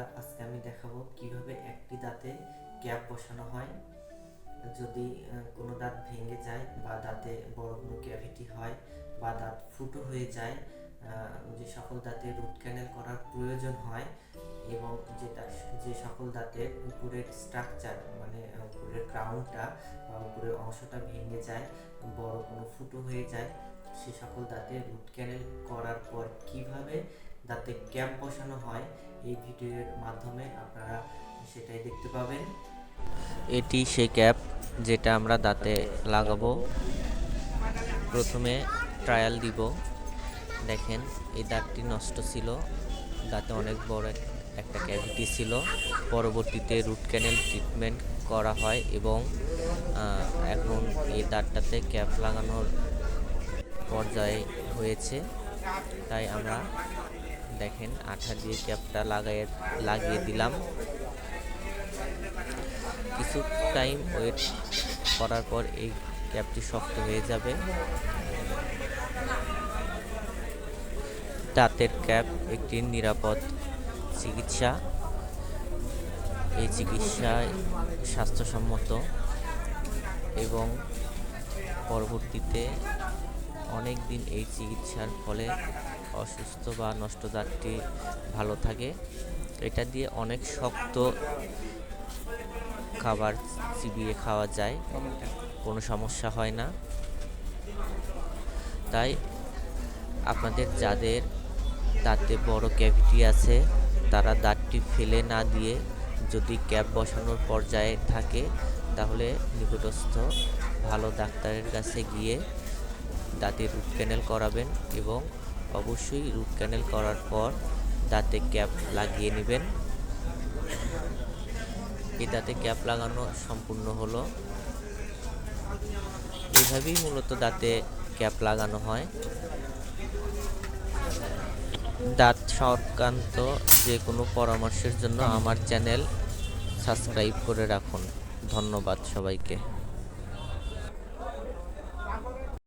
বন্ধুরা আজকে আমি দেখাবো কীভাবে একটি দাঁতে ক্যাপ বসানো হয়। যদি কোনো দাঁত ভেঙে যায় বা দাঁতে বড় কোনো ক্যাভিটি হয় বা দাঁত ফুটো হয়ে যায় যে সকল দাঁতে রুট ক্যানেল করার প্রয়োজন হয় এবং যেটা, যে সকল দাঁতের উপরের স্ট্রাকচার মানে উপরের ক্রাউনটা বা উপরের অংশটা ভেঙে যায়, বড় কোনো ফুটো হয়ে যায়, সে সকল দাঁতে রুট ক্যানেল করার পর কীভাবে দাঁতে ক্যাপ বসানো হয় এই ভিডিওর মাধ্যমে আপনারা সেটাই দেখতে পাবেন। এটি সেই ক্যাপ যেটা আমরা দাঁতে লাগাবো। প্রথমে ট্রায়াল দিব। দেখেন, এই দাঁতটি নষ্ট ছিল। দাঁতে অনেক বড় এক- একটা ক্যাভিটি ছিল। পরবর্তীতে রুট ক্যানেল ট্রিটমেন্ট করা হয় এবং এখন এই দাঁতটাতে ক্যাপ লাগানোর পর্যায়ে হয়েছে। তাই আমরা দেখেন আঠা দিয়ে ক্যাপটা লাগাই, লাগিয়ে দিলাম। কিছু টাইম ওয়েট করার পর এই ক্যাপটি শক্ত হয়ে যাবে। দাঁতের ক্যাপ, একটি নিরাপদ চিকিৎসা। এই চিকিৎসায় স্বাস্থ্যসম্মত এবং পরবর্তীতে অনেক দিন এই চিকিৎসার ফলে অসুস্থ বা নষ্ট দাঁতটি ভালো থাকে। এটা দিয়ে অনেক শক্ত খাবার চিবিয়ে খাওয়া যায়, কোনো সমস্যা হয় না। তাই আপনাদের যাদের দাঁতে বড় ক্যাভিটি আছে, তারা দাঁতটি ফেলে না দিয়ে যদি ক্যাপ বসানোর পর্যায়ে থাকে, তাহলে নিকটস্থ ভালো ডাক্তারের কাছে গিয়ে দাঁতে রুট ক্যানেল করাবেন এবং অবশ্যই রুট ক্যানেল করার পর দাঁতে ক্যাপ লাগিয়ে নেবেন। এই দাঁতে ক্যাপ লাগানো সম্পূর্ণ হলো। এভাবেই মূলত দাঁতে ক্যাপ লাগানো হয়। দাঁত সংক্রান্ত যে কোনো পরামর্শের জন্য আমার চ্যানেল সাবস্ক্রাইব করে রাখুন। ধন্যবাদ সবাইকে।